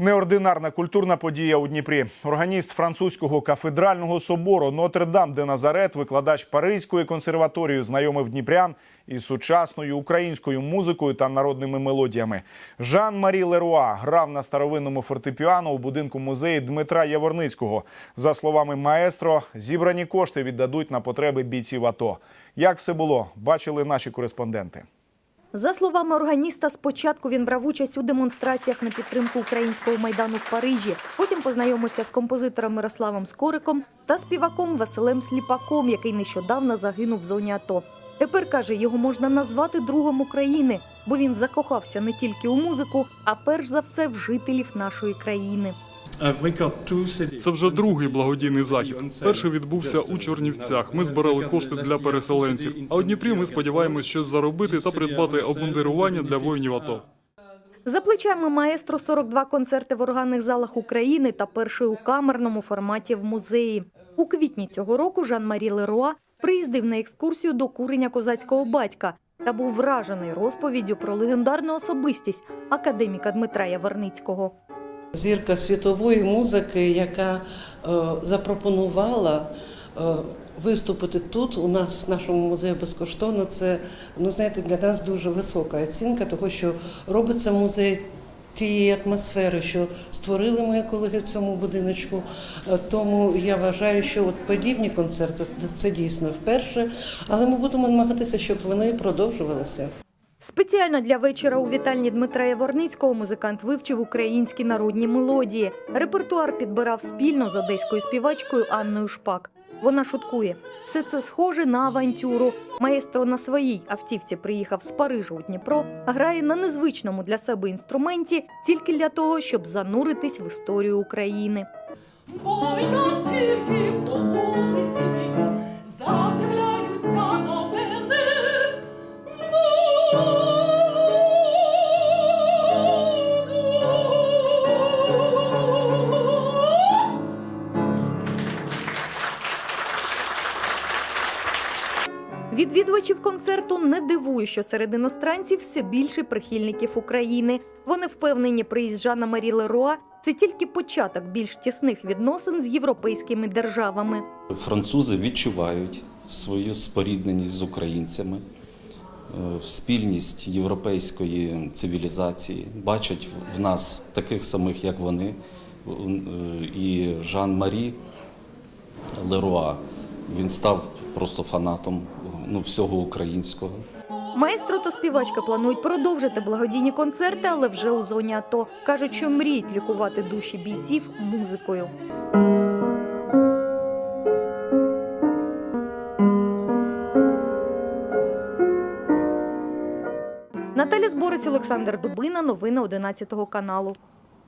Неординарна культурна подія у Дніпрі. Органіст французького кафедрального собору Нотр-Дам де Назарет, викладач Паризької консерваторії, знайомив дніпрян із сучасною українською музикою та народними мелодіями. Жан-Марі Леруа грав на старовинному фортепіано у будинку музею Дмитра Яворницького. За словами маестро, зібрані кошти віддадуть на потреби бійців АТО. Як все було, бачили наші кореспонденти. За словами органіста, спочатку він брав участь у демонстраціях на підтримку українського майдану в Парижі. Потім познайомився з композитором Мирославом Скориком та співаком Василем Сліпаком, який нещодавно загинув в зоні АТО. Тепер каже, його можна назвати другом України, бо він закохався не тільки у музику, а перш за все в жителів нашої країни. Це вже другий благодійний захід. Перший відбувся у Чорнівцях. Ми збирали кошти для переселенців. А у Дніпрі ми сподіваємось щось заробити та придбати обмундирування для воїнів АТО. За плечами маестро 42 концерти в органних залах України та перший у камерному форматі в музеї. У квітні цього року Жан-Марі Леруа приїздив на екскурсію до курення козацького батька та був вражений розповіддю про легендарну особистість академіка Дмитра Яворницького. Зірка світової музики, яка е, запропонувала е, виступити тут, у нас, в нашому музеї безкоштовно, це ну, знаєте, для нас дуже висока оцінка, того, що робиться музей тієї атмосфери, що створили мої колеги в цьому будиночку. Е, Тому я вважаю, що от подібні концерти це дійсно вперше, але ми будемо намагатися, щоб вони продовжувалися. Спеціально для вечора у вітальні Дмитра Яворницького музикант вивчив українські народні мелодії. Репертуар підбирав спільно з одеською співачкою Анною Шпак. Вона шуткує. Все це схоже на авантюру. Маестро на своїй автівці приїхав з Парижу у Дніпро, грає на незвичному для себе інструменті тільки для того, щоб зануритись в історію України. Бо як тільки по вулиці піду, Відвідувачів концерту не дивує, що серед іностранців все більше прихильників України. Вони впевнені, приїзд Жана Марі Леруа – це тільки початок більш тісних відносин з європейськими державами. Французи відчувають свою спорідненість з українцями, е, спільність європейської цивілізації, бачать в нас таких самих, як вони. Е, І Жан-Марі Леруа він став просто фанатом ну, всього українського. Маестро та співачка планують продовжити благодійні концерти, але вже у зоні АТО. Кажуть, що мріють лікувати душі бійців музикою. Наталя Зборець, Олександр Дубина. Новини 11 каналу.